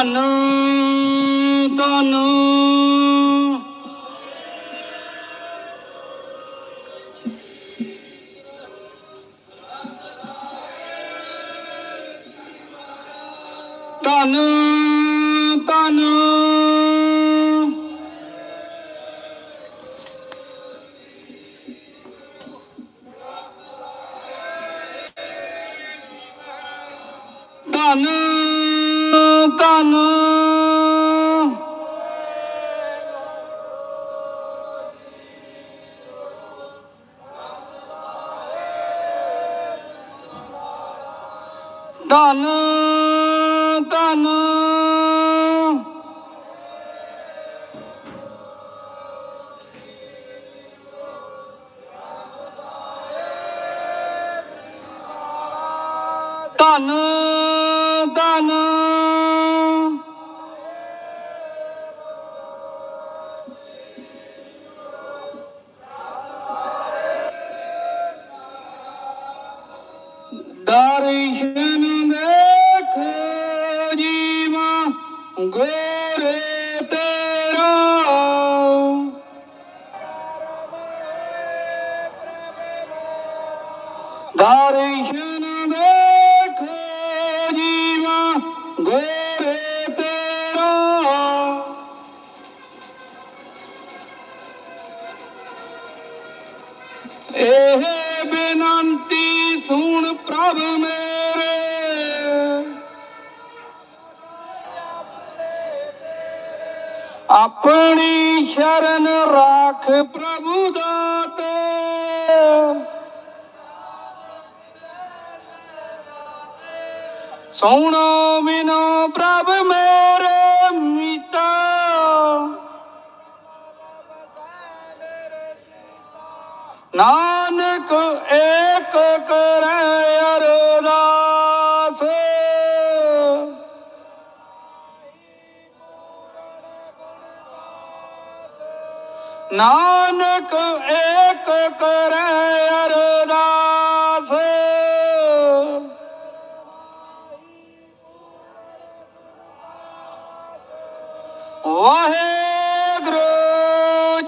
তনু তনু Dağlı Good. ਸ਼ਰਨ ਰਾਖ ਪ੍ਰਭੂ ਦਾਤੇ। ਸੁਣੋ ਬਿਨੋ ਪ੍ਰਭ ਮੇਰੇ ਮੀਤਾ। ਨਾਨਕ ਏਕ ਕਰੈ ਨਾਨਕ ਏਕ ਕਰੈ ਅਰਦਾਸ। ਵਾਹਿਗੁਰੂ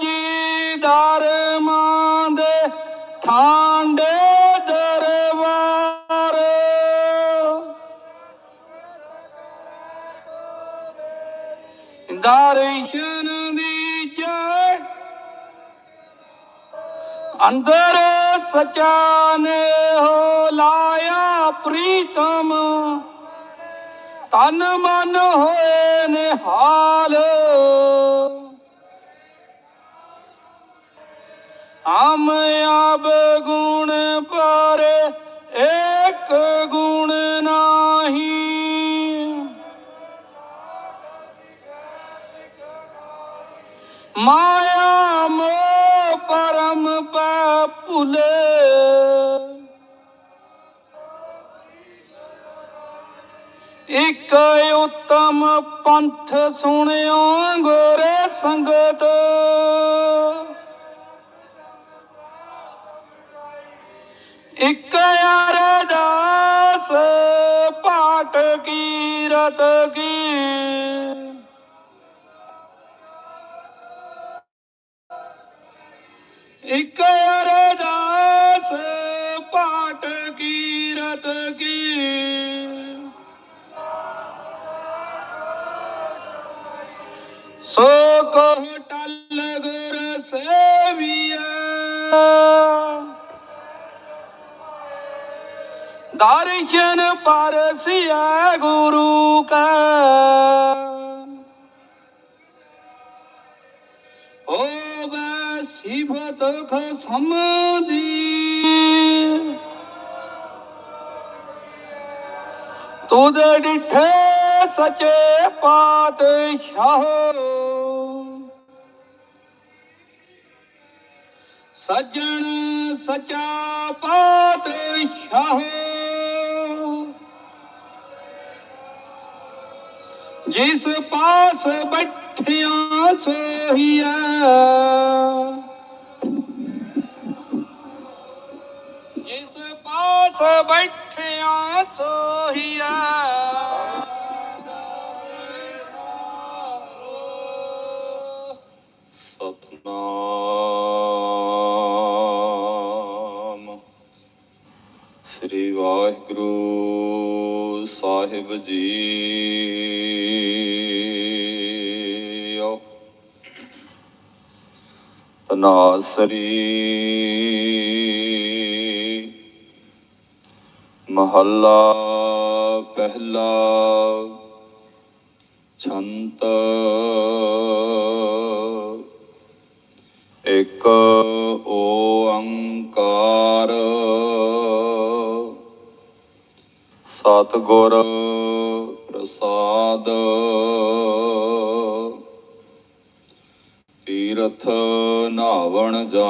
ਜੀ ਧਰਮਾਂ ਦੇ ਠਾਂਡੇ ਦਰਬਾਰ। ਦਰਸ਼ਨ ਅੰਦਰ ਸਚਾ ਨੇ ਹੋ ਲਾਇਆ ਪ੍ਰੀਤਮ। ਤਨ ਮਨ ਹੋਏ ਨਿਹਾਲ। ਹਮ ਆਬ ਗੁਣ ਪਰ ਇੱਕ ਗੁਣ ਨਾਹੀ। ਮਾਇਆ ਭੁਲੇ। ਇਕ ਉਤਮ ਪੰਥ ਸੁਣਿਓ ਗੋਰੇ ਸੰਗਤ। ਇਕ ਅਰਦਾਸ ਪਾਠ ਕੀਰਤ ਕੀ। ਇਕ ਅਰਦਾਸ ਪਾਠ ਕੀਰਤ ਕੀ। ਸੋ ਕੋ ਟਲ ਗੁਰ ਸੇਵੀਆ। ਦਰਸ਼ਨ ਪਰਸਿਆ ਗੁਰੂ ਕਾ। ਸਿਫਤ ਖਸਮ ਦੀ। ਤੁਧ ਡਿਠੇ ਸਚੇ ਪਾਤਸ਼ਾਹ। ਸੱਜਣ ਸਚਾ ਪਾਤਸ਼ਾਹ। ਜਿਸ ਪਾਸ ਬੈਠਿਆ ਸੋਹੀਐ। ਬੈਠਿਆ ਸੋਹੀਆ। ਸਤਨਾਮ। ਸ੍ਰੀ ਵਾਹਿਗੁਰੂ ਸਾਹਿਬ ਜੀ। ਤਨਾਸਰੀ ਮਹੱਲਾ ਪਹਿਲਾ ਛੰਤ ਇੱਕ ਓੰਕਾਰ। ਸਤਿਗੁਰ ਪ੍ਰਸਾਦ। ਤੀਰਥ ਨਾਵਣ ਜਾ।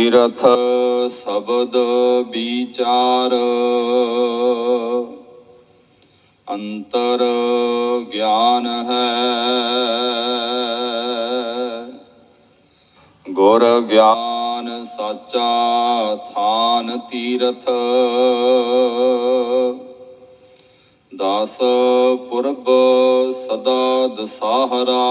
ਤੀਰਥ ਸ਼ਬਦ ਵਿਚਾਰ। ਅੰਤਰ ਗਿਆਨ ਹੈ। ਗੁਰ ਗਿਆਨ ਸਾਚਾ ਥਾਨ ਤੀਰਥ। ਦਸ ਪੁਰਬ ਸਦਾ ਦਸਾਹਰਾ।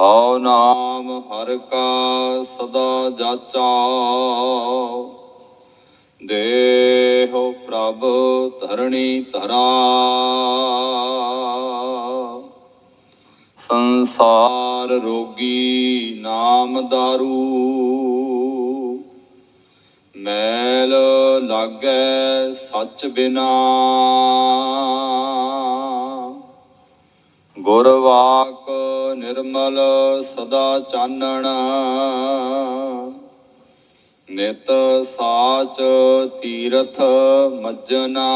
ਹਉ ਨਾਮ ਹਰ ਕਾ ਸਦਾ ਜਾਚਾ। ਦੇਹੁ ਪ੍ਰਭ ਧਰਣੀ ਧਰਾ। ਸੰਸਾਰ ਰੋਗੀ ਨਾਮ ਦਾਰੂ। ਮੈਲ ਲਾਗੈ ਸੱਚ ਬਿਨਾ। ਗੁਰ ਵਾਕ ਨਿਰਮਲ ਸਦਾ ਚਾਨਣ। ਨਿਤ ਸਾਚ ਤੀਰਥ ਮੱਜਨਾ।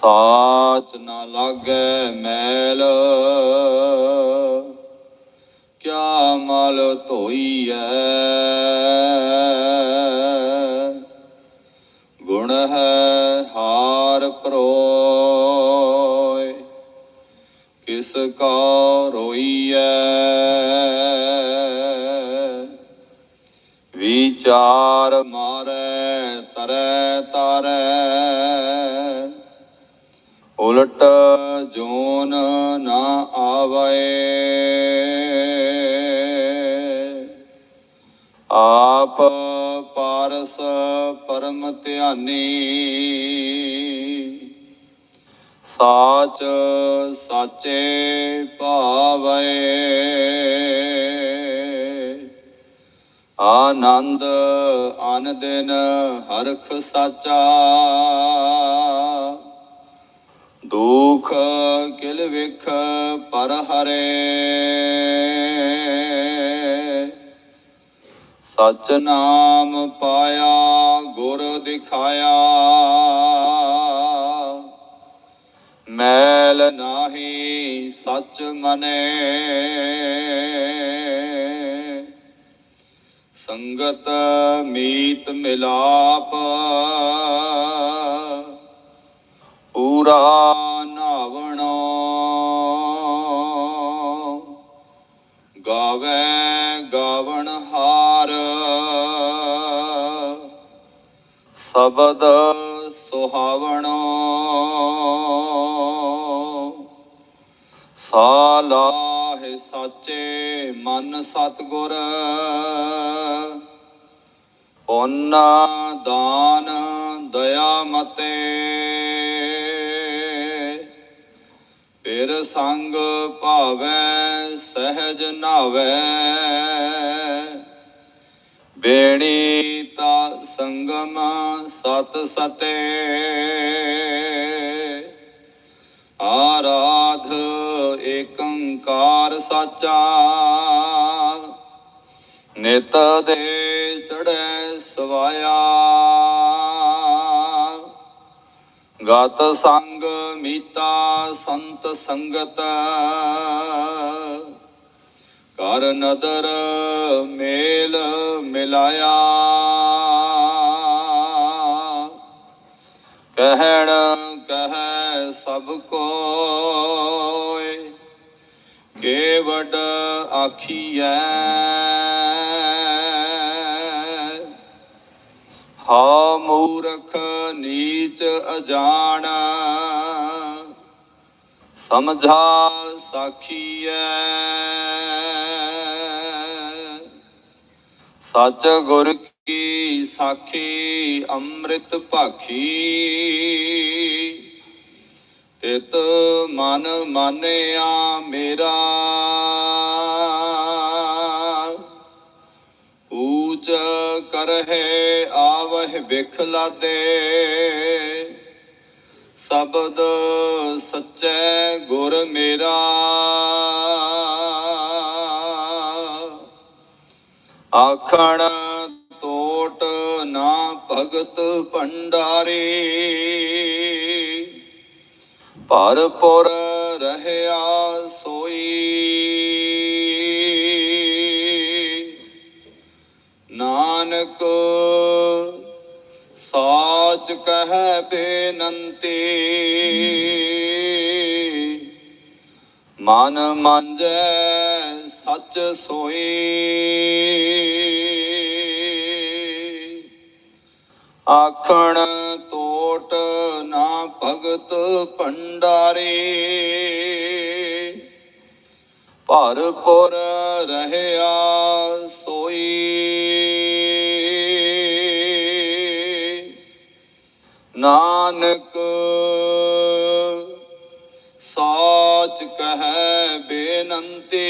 ਸਾਚ ਨਾ ਲਾਗੈ ਮੈਲ। ਕਿਆ ਮਲ ਧੋਈਐ। ਕਾ ਰੋਈਐ। ਵਿਚਾਰ ਮਾਰੈ ਤਰੈ ਤਾਰੈ। ਉਲਟ ਜੋਨ ਨਾ ਆਵੇ। ਆਪ ਪਾਰਸ ਪਰਮ ਧਿਆਨੀ। ਸਾਚ ਸਾਚੇ ਭਾਵੇ। ਆਨੰਦ ਅਨ ਦਿਨ ਹਰਖ ਸਾਚਾ। ਦੁਖ ਕਿਲ ਵਿਖ ਪਰ ਹਰੇ। ਸਚ ਨਾਮ ਪਾਇਆ, ਗੁਰ ਦਿਖਾਇਆ। ਮੈਲ ਨਾਹੀ ਸੱਚ ਮਨੇ। ਸੰਗਤ ਮੀਤ ਮਿਲਾਪ। ਪੂਰਾ ਨਾਵਣੋ। ਗਾਵੇ ਗਾਵਣ ਹਾਰ। ਸ਼ਬਦ ਸੁਹਾਵਣੋ। ਸਾਲਾਹ ਸਾਚੇ ਮਨ ਸਤਗੁਰ ਪੁੰਨ ਦਾਨ ਦਇਆ ਮਤੇ। ਫਿਰ ਸੰਗ ਭਾਵੈ, ਸਹਿਜ ਨਾਵੈ। ਬੇੜੀ ਤਾ ਸੰਗਮ ਸਤ ਸਤੇ। ਆਰਾਧ ਏਕੰਕਾਰ ਸਾਚਾ। ਨਿਤ ਦੇ ਚੜੈ ਸਵਾਇਆ। ਗਤ ਸੰਗ ਮੀਤਾ ਸੰਤ ਸੰਗਤ। ਕਰ ਨਦਰ ਮੇਲ ਮਿਲਾਇਆ। ਕਹਿਣ, ਕਹੈ ਸਭ ਕੋਏ ਕੇਵਡ ਆਖੀਐ ਹਾ ਮੂਰਖ ਨੀਚ ਅਜਾਣ ਸਮਝਾ ਸਾਖੀਐ। ਸੱਚ ਗੁਰ ਕੀ ਸਾਖੀ ਅੰਮ੍ਰਿਤ ਭਾਖੀ ਤਿਤ ਮਨ ਮਾਨਿਆ ਮੇਰਾ। ਊਚ ਕਰਹਿ ਆਵਹਿ ਬਿਖ ਲਾਦੇ ਸ਼ਬਦ ਸੱਚੈ ਗੁਰ ਮੇਰਾ। ਆਖਣ ਤੋਟ ਨਾ ਭਗਤ ਭੰਡਾਰੀ। ਭਰਪੁਰ ਰਹਿਆ ਸੋਈ। ਨਾਨਕ ਸਾਚ ਕਹਿ ਬੇਨੰਤੀ। ਮਨ ਮੰਜੈ ਸੱਚ ਸੋਈ। ਆਖਣ ਤੋਟ ਨਾ ਭਗਤ ਭੰਡਾਰੇ। ਭਰਪੁਰ ਰਹਿਆ ਸੋਈ। ਨਾਨਕ ਸਾਚ ਕਹਿ ਬੇਨੰਤੀ।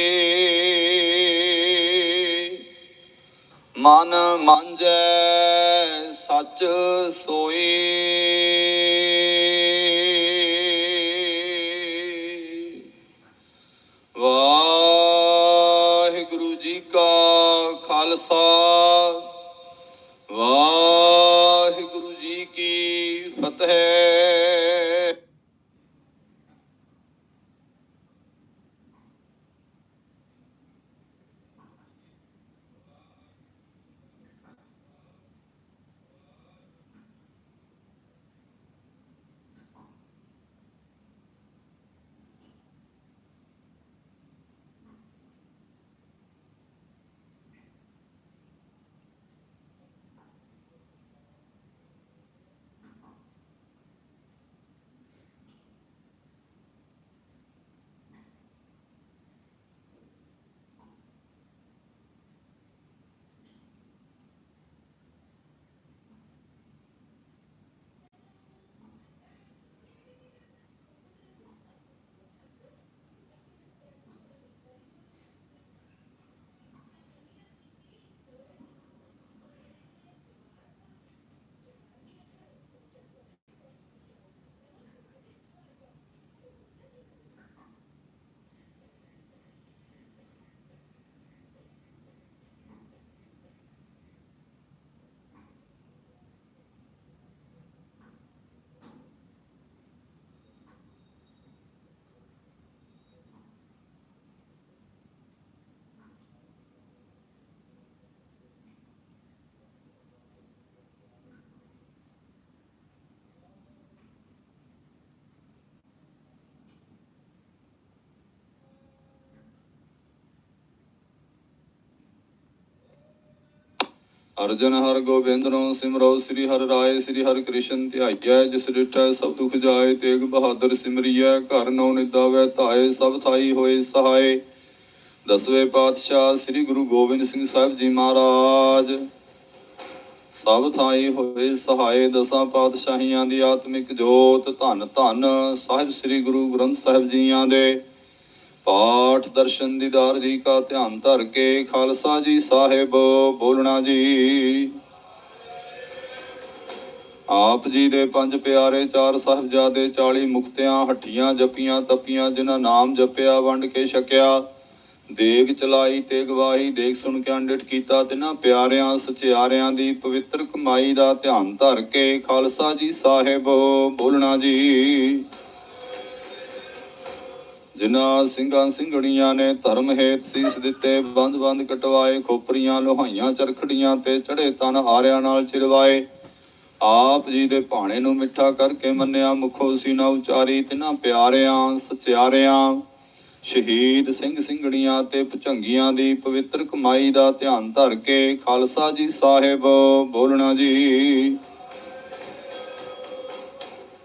ਮਨ ਮੰਜੈ ਸੱਚ ਸੋਈ। ਵਾਹਿਗੁਰੂ ਜੀ ਕਾ ਖਾਲਸਾ ਵਾਹਿਗੁਰੂ ਜੀ ਕੀ ਫਤਿਹ। ਅਰਜਨ ਹਰ ਗੋਬਿੰਦ ਨੂੰ ਸਿਮਰੋ, ਸ੍ਰੀ ਹਰਿ ਰਾਏ, ਸ੍ਰੀ ਹਰਿ ਕ੍ਰਿਸ਼ਨ ਧਿਆਈਐ, ਜਿਸ ਡਿਠੈ ਸਭ ਦੁਖ ਜਾਏ, ਤੇਗ ਬਹਾਦਰ ਸਿਮਰੀਐ, ਘਰ ਨੌ ਨਿਦਾਵੈ, ਧਾਏ, ਸਭ ਥਾਈ ਹੋਏ ਸਹਾਏ। ਦਸਵੇਂ ਪਾਤਸ਼ਾਹ ਸ੍ਰੀ ਗੁਰੂ ਗੋਬਿੰਦ ਸਿੰਘ ਸਾਹਿਬ ਜੀ ਮਹਾਰਾਜ। ਸਭ ਥਾਈ ਹੋਏ ਸਹਾਏ, ਦਸਾਂ ਪਾਤਸ਼ਾਹੀਆਂ ਦੀ ਆਤਮਿਕ ਜੋਤ, ਧੰਨ ਧੰਨ ਸਾਹਿਬ ਸ੍ਰੀ ਗੁਰੂ ਗ੍ਰੰਥ ਸਾਹਿਬ ਜੀਆਂ ਦੇ। ਪਾਠ ਦਰਸ਼ਨ ਦੀਦਾਰ ਜੀ ਕਾ ਧਿਆਨ ਧਰ ਕੇ ਖਾਲਸਾ ਜੀ ਸਾਹਿਬ ਬੋਲਣਾ ਜੀ। ਆਪ ਜੀ ਦੇ ਪੰਜ ਪਿਆਰੇ ਚਾਰ ਸਾਹਿਬਜ਼ਾਦੇ 40 ਮੁਕਤਿਆਂ, ਹੱਠੀਆਂ ਜਪੀਆਂ, ਤਪੀਆਂ, ਜਿਨ੍ਹਾਂ ਨਾਮ ਜਪਿਆ, ਵੰਡ ਕੇ ਛਕਿਆ, ਦੇਗ ਚਲਾਈ ਤੇ ਗਵਾਹੀ ਦੇਖ ਸੁਣ ਕੇ ਅੰਡਿਠ ਕੀਤਾ, ਤਿਨਾਂ ਪਿਆਰਿਆਂ, ਸਚਿਆਰਿਆਂ ਦੀ ਪਵਿੱਤਰ ਕਮਾਈ ਦਾ ਧਿਆਨ ਧਰ ਕੇ ਖਾਲਸਾ ਜੀ ਸਾਹਿਬ ਬੋਲਣਾ ਜੀ। ਜਿਨ੍ਹਾਂ ਸਿੰਘਾਂ ਸਿੰਘਣੀਆਂ ਨੇ ਧਰਮ ਹੇਤ ਸੀਸ ਦਿੱਤੇ, ਬੰਦ ਬੰਦ ਕਟਵਾਏ, ਖੋਪਰੀਆਂ ਲੋਹਾਈਆਂ ਚਰਖੜੀਆਂ ਤੇ ਚੜੇ ਤਨ ਹਾਰਿਆਂ ਨਾਲ ਚਿਰਵਾਏ। ਆਪ ਜੀ ਦੇ ਭਾਣੇ ਨੂੰ ਮਿੱਠਾ ਕਰਕੇ ਮੰਨਿਆ, ਮੁਖੋ ਸੀ ਨਾ ਉਚਾਰੀ, ਤਿਨਾਂ ਪਿਆਰਿਆਂ, ਸਚਿਆਰਿਆਂ। ਸ਼ਹੀਦ ਸਿੰਘ ਸਿੰਘਣੀਆਂ ਤੇ ਭੁਚੰਗੀਆਂ ਦੀ ਪਵਿੱਤਰ ਕਮਾਈ ਦਾ ਧਿਆਨ ਧਰ ਕੇ ਖਾਲਸਾ ਜੀ ਸਾਹਿਬ ਬੋਲਣਾ ਜੀ।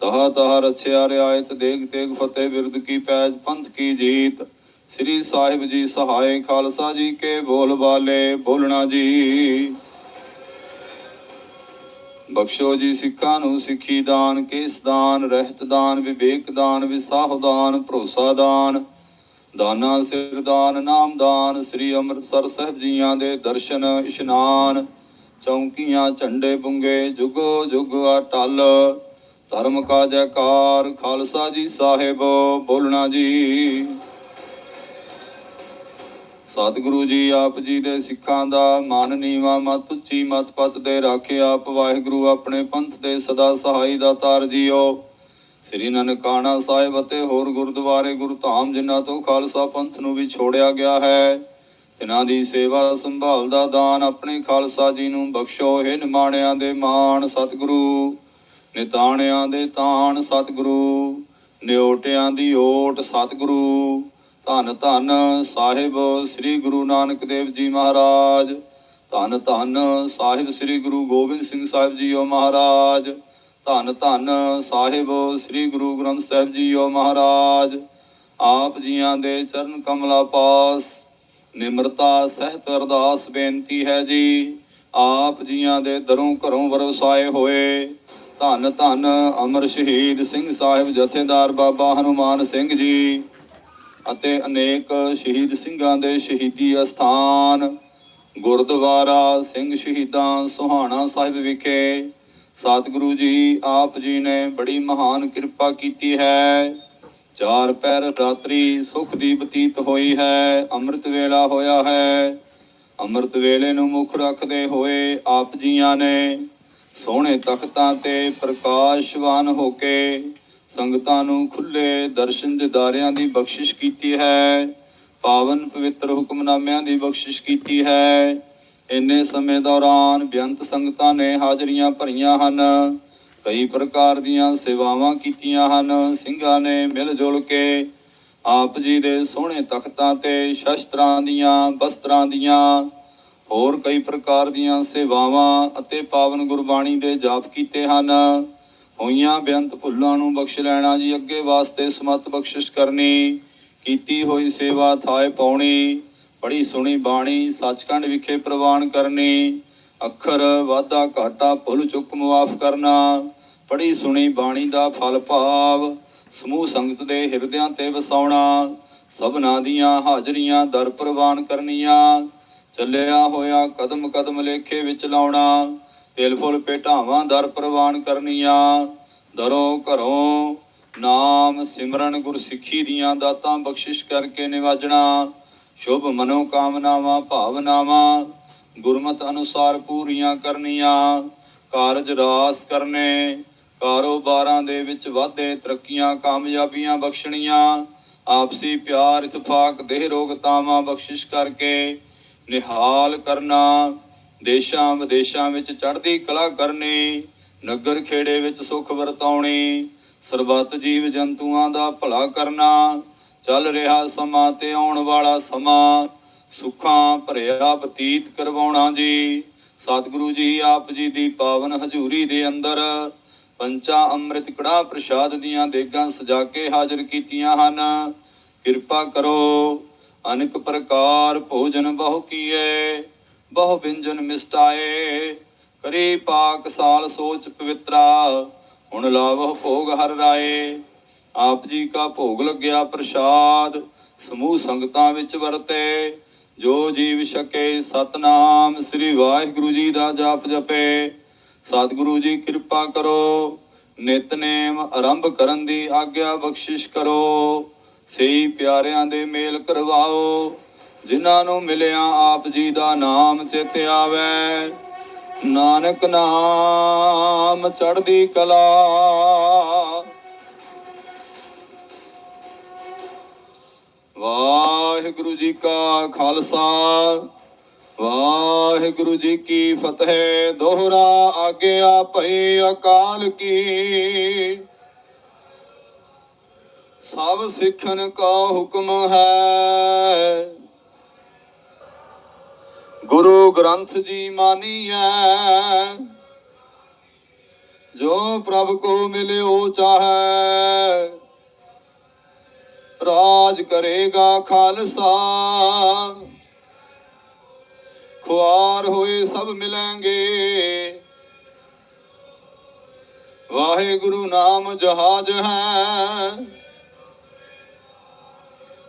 ਤਹਾ ਤਹਾ ਰਛਿਆ ਰਿਆਇਤ ਦੇਗ ਤੇਗ ਫਤਿਹ ਬਿਰਦ ਕੀ ਪੈਜ ਪੰਥ ਕੀ ਜੀਤ। ਸ੍ਰੀ ਸਾਹਿਬ ਜੀ ਸਹਾਇ ਖਾਲਸਾ ਜੀ ਕੇ ਬੋਲ ਬਾਲੇ ਬੋਲਣਾ ਜੀ। ਬਖਸ਼ੋ ਜੀ ਸਿੱਖਾਂ ਨੂੰ ਸਿੱਖੀ ਦਾਨ, ਕੇਸ ਦਾਨ, ਰਹਿਤ ਦਾਨ, ਵਿਵੇਕ ਦਾਨ, ਵਿਸਾਹ ਦਾਨ, ਭਰੋਸਾ ਦਾਨ। ਦਾਨਾ ਸਿਰ ਦਾਨ, ਨਾਮ ਦਾਨ, ਸ੍ਰੀ ਅੰਮ੍ਰਿਤਸਰ ਸਾਹਿਬ ਜੀਆਂ ਦੇ ਦਰਸ਼ਨ, ਇਸ਼ਨਾਨ। ਚੌਂਕੀਆਂ, ਝੰਡੇ ਬੁੰਗੇ ਜੁਗੋ ਜੁਗ ਅਟਲ। ਧਰਮ ਕਾ ਜੈਕਾਰ ਖਾਲਸਾ ਜੀ ਸਾਹਿਬ, ਬੋਲਣਾ ਜੀ। ਸਤਿਗੁਰੂ ਜੀ ਆਪ ਜੀ ਦੇ ਸਿੱਖਾਂ ਦਾ ਮਨ ਨੀਵਾ ਮਤ ਉੱਚੀ ਮਤ ਪਤ ਦੇ ਰਾਖੇ ਆਪ, ਵਾਹਿਗੁਰੂ ਆਪਣੇ ਪੰਥ ਦੇ ਸਦਾ ਸਹਾਈ ਦਾ ਤਾਰ ਜੀਓ। ਸ੍ਰੀ ਨਨਕਾਣਾ ਸਾਹਿਬ ਅਤੇ ਹੋਰ ਗੁਰਦੁਆਰੇ ਗੁਰਧਾਮ, ਜਿਨ੍ਹਾਂ ਤੋਂ ਖਾਲਸਾ ਪੰਥ ਨੂੰ ਵੀ ਛੋੜਿਆ ਗਿਆ ਹੈ, ਤਿਨਾਂ ਦੀ ਸੇਵਾ ਸੰਭਾਲ ਦਾ ਦਾਨ ਆਪਣੇ ਖਾਲਸਾ ਜੀ ਨੂੰ ਬਖਸ਼ੋ। ਹੈ ਨਿਮਾਣਿਆਂ ਦੇ ਮਾਣ, ਸਤਿਗੁਰੂ। ਨਿਤਾਣਿਆਂ ਦੇ ਤਾਣ ਸਤਿਗੁਰੂ ਨਿਓਟਿਆਂ ਦੀ ਓਟ ਸਤਿਗੁਰੂ। ਧੰਨ ਧੰਨ ਸਾਹਿਬ ਸ੍ਰੀ ਗੁਰੂ ਨਾਨਕ ਦੇਵ ਜੀ ਮਹਾਰਾਜ। ਧੰਨ ਧੰਨ ਸਾਹਿਬ ਸ੍ਰੀ ਗੁਰੂ ਗੋਬਿੰਦ ਸਿੰਘ ਸਾਹਿਬ ਜੀਓ ਮਹਾਰਾਜ। ਧੰਨ ਧੰਨ ਸਾਹਿਬ ਸ੍ਰੀ ਗੁਰੂ ਗ੍ਰੰਥ ਸਾਹਿਬ ਜੀਓ ਮਹਾਰਾਜ। ਆਪ ਜੀਆਂ ਦੇ ਚਰਨ ਕਮਲਾ ਪਾਸ, ਨਿਮਰਤਾ ਸਹਿਤ ਅਰਦਾਸ ਬੇਨਤੀ ਹੈ ਜੀ। ਆਪ ਜੀਆਂ ਦੇ ਦਰੋਂ ਘਰੋਂ ਵਰਸਾਏ ਹੋਏ ਧੰਨ ਧੰਨ ਅਮਰ ਸ਼ਹੀਦ ਸਿੰਘ ਸਾਹਿਬ ਜਥੇਦਾਰ ਬਾਬਾ ਹਨੂਮਾਨ ਸਿੰਘ ਜੀ ਅਤੇ ਅਨੇਕ ਸ਼ਹੀਦ ਸਿੰਘਾਂ ਦੇ ਸ਼ਹੀਦੀ ਅਸਥਾਨ ਗੁਰਦੁਆਰਾ ਸਿੰਘ ਸ਼ਹੀਦਾਂ ਸੁਹਾਣਾ ਸਾਹਿਬ ਵਿਖੇ। ਸਤਿਗੁਰੂ ਜੀ, ਆਪ ਜੀ ਨੇ ਬੜੀ ਮਹਾਨ ਕਿਰਪਾ ਕੀਤੀ ਹੈ। ਚਾਰ ਪੈਰ ਰਾਤਰੀ ਸੁਖ ਦੀ ਬਤੀਤ ਹੋਈ ਹੈ, ਅੰਮ੍ਰਿਤ ਵੇਲਾ ਹੋਇਆ ਹੈ। ਅੰਮ੍ਰਿਤ ਵੇਲੇ ਨੂੰ ਮੁੱਖ ਰੱਖਦੇ ਹੋਏ ਆਪ ਜੀਆਂ ਨੇ ਸੋਹਣੇ ਤਖਤਾਂ ਤੇ ਪ੍ਰਕਾਸ਼ਵਾਨ ਹੋ ਕੇ ਸੰਗਤਾਂ ਨੂੰ ਖੁੱਲੇ ਦਰਸ਼ਨ ਦਿਦਾਰਿਆਂ ਦੀ ਬਖਸ਼ਿਸ਼ ਕੀਤੀ ਹੈ, ਪਾਵਨ ਪਵਿੱਤਰ ਹੁਕਮਨਾਮਿਆਂ ਦੀ ਬਖਸ਼ਿਸ਼ ਕੀਤੀ ਹੈ। ਇੰਨੇ ਸਮੇਂ ਦੌਰਾਨ ਬੇਅੰਤ ਸੰਗਤਾਂ ਨੇ ਹਾਜ਼ਰੀਆਂ ਭਰੀਆਂ ਹਨ, ਕਈ ਪ੍ਰਕਾਰ ਦੀਆਂ ਸੇਵਾਵਾਂ ਕੀਤੀਆਂ ਹਨ, ਸਿੰਘਾਂ ਨੇ ਮਿਲ ਜੁਲ ਕੇ ਆਪ ਜੀ ਦੇ ਸੋਹਣੇ ਤਖਤਾਂ ਤੇ ਸ਼ਸਤਰਾਂ ਦੀਆਂ, ਬਸਤਰਾਂ ਦੀਆਂ ਹੋਰ ਕਈ ਪ੍ਰਕਾਰ ਦੀਆਂ ਸੇਵਾਵਾਂ ਅਤੇ ਪਾਵਨ ਗੁਰਬਾਣੀ ਦੇ ਜਾਪ ਕੀਤੇ ਹਨ। ਹੋਈਆਂ ਬੇਅੰਤ ਭੁੱਲਾਂ ਨੂੰ ਬਖਸ਼ ਲੈਣਾ ਜੀ, ਅੱਗੇ ਵਾਸਤੇ ਸਮਤ ਬਖਸ਼ਿਸ਼ ਕਰਨੀ, ਕੀਤੀ ਹੋਈ ਸੇਵਾ ਥਾਏ ਪਾਉਣੀ ਪੜੀ ਸੁਣੀ ਬਾਣੀ ਸੱਚਖੰਡ ਵਿਖੇ ਪ੍ਰਵਾਨ ਕਰਨੀ, ਅੱਖਰ ਵਾਧਾ ਘਾਟਾ ਭੁੱਲ ਚੁੱਕ ਮੁਆਫ ਕਰਨਾ ਪੜੀ ਸੁਣੀ ਬਾਣੀ ਦਾ ਫਲ ਭਾਵ, ਸਮੂਹ ਸੰਗਤ ਦੇ ਹਿਰਦਿਆਂ ਤੇ ਵਸਾਉਣਾ, ਸਭਨਾ ਦੀਆਂ ਹਾਜ਼ਰੀਆਂ ਦਰ ਪ੍ਰਵਾਨ ਕਰਨੀਆਂ ਚੱਲਿਆ ਹੋਇਆ ਕਦਮ ਕਦਮ ਲੇਖੇ ਵਿੱਚ ਲਾਉਣਾ, ਤਿਲ ਫੁੱਲ ਪੇਟਾਵਾਂ ਦਰ ਪ੍ਰਵਾਨ ਕਰਨੀਆਂ। ਦਰੋਂ ਘਰੋਂ ਨਾਮ ਸਿਮਰਨ ਗੁਰ ਸਿੱਖੀ ਦੀਆਂ ਦਾਤਾਂ ਬਖਸ਼ਿਸ਼ ਕਰਕੇ ਨਿਵਾਜਣਾ, ਸ਼ੁਭ ਮਨੋ ਕਾਮਨਾਵਾਂ ਭਾਵਨਾਵਾਂ ਗੁਰਮਤ ਅਨੁਸਾਰ ਪੂਰੀਆਂ ਕਰਨੀਆਂ। ਕਾਰਜ ਰਾਸ ਕਰਨੇ, ਕਾਰੋਬਾਰਾਂ ਦੇ ਵਿੱਚ ਵਾਧੇ, ਤਰੱਕੀਆਂ, ਕਾਮਯਾਬੀਆਂ ਬਖਸ਼ਣੀਆਂ। ਆਪਸੀ ਪਿਆਰ, ਇਤਫਾਕ, ਦੇਹ ਰੋਗਤਾਵਾਂ ਬਖਸ਼ਿਸ਼ ਕਰਕੇ ਨਿਹਾਲ ਕਰਨਾ। ਦੇਸ਼ਾਂ ਵਿਦੇਸ਼ਾਂ ਵਿੱਚ ਚੜ੍ਹਦੀ ਕਲਾ ਕਰਨੀ, ਨਗਰ ਖੇੜੇ ਵਿੱਚ ਸੁਖ ਵਰਤਾਉਣੀ, ਸਰਬੱਤ ਜੀਵ ਜੰਤੂਆਂ ਦਾ ਭਲਾ ਕਰਨਾ, ਚੱਲ ਰਿਹਾ ਸਮਾਂ ਤੇ ਆਉਣ ਵਾਲਾ ਸਮਾਂ, ਸੁੱਖਾਂ ਭਰਿਆ ਬਤੀਤ ਕਰਵਾਉਣਾ ਜੀ। ਸਤਿਗੁਰੂ ਜੀ, ਆਪ ਜੀ ਦੀ ਪਾਵਨ ਹਜ਼ੂਰੀ ਦੇ ਅੰਦਰ ਪੰਚਾ ਅੰਮ੍ਰਿਤ ਕੜਾ ਪ੍ਰਸ਼ਾਦ ਦੀਆਂ ਦੇਗਾਂ ਸਜਾ ਕੇ ਹਾਜ਼ਰ ਕੀਤੀਆਂ ਹਨ। ਕਿਰਪਾ ਕਰੋ ਅਨੇਕ ਪ੍ਰਕਾਰ ਭੋਜਨ ਬਹੁ ਕੀਏ, ਬਹੁ ਬਿੰਜਨ ਮਿਸਟਾਏ। ਕਰੀ ਪਾਕ ਸਾਲ ਸੋਚ ਪਵਿੱਤਰਾ, ਹੁਣ ਲਾਵਹ ਭੋਗ ਹਰ ਰਾਏ। ਆਪ ਜੀ ਕਾ ਭੋਗ ਲੱਗਿਆ ਪ੍ਰਸਾਦ, ਸਮੂਹ ਸੰਗਤਾਂ ਵਿੱਚ ਵਰਤੇ। ਜੋ ਜੀਵ ਛਕੇ ਸਤਨਾਮ, ਸ੍ਰੀ ਵਾਹਿਗੁਰੂ ਜੀ ਦਾ ਜਾਪ ਜਪੇ। ਸਤਿਗੁਰੂ ਜੀ ਕਿਰਪਾ ਕਰੋ, ਨਿਤਨੇਮ ਆਰੰਭ ਕਰਨ ਦੀ ਆਗਿਆ ਬਖਸ਼ਿਸ਼ ਕਰੋ। ਸਹੀ ਪਿਆਰਿਆਂ ਦੇ ਮੇਲ ਕਰਵਾਓ, ਜਿਨ੍ਹਾਂ ਨੂੰ ਮਿਲਿਆ ਆਪ ਜੀ ਦਾ ਨਾਮ ਚਿਤ ਆਵੇ। ਨਾਨਕ ਨਾਮ ਚੜ੍ਹਦੀ ਕਲਾ। ਵਾਹਿਗੁਰੂ ਜੀ ਕਾ ਖਾਲਸਾ, ਵਾਹਿਗੁਰੂ ਜੀ ਕੀ ਫਤਿਹ। ਦੋਹਰਾ ਆਗਿਆ ਭਈ ਅਕਾਲ ਕੀ। ਸਭ ਸਿੱਖਣ ਕਾ ਹੁਕਮ ਹੈ। ਗੁਰੂ ਗ੍ਰੰਥ ਜੀ ਮਾਨੀਐ, ਜੋ ਪ੍ਰਭ ਕੋ ਮਿਲਿਓ ਚਾਹੈ, ਰਾਜ ਕਰੇਗਾ ਖਾਲਸਾ। ਖੁਆਰ ਹੋਏ ਸਭ ਮਿਲਾਂਗੇ। ਵਾਹਿਗੁਰੂ ਨਾਮ ਜਹਾਜ ਹੈ।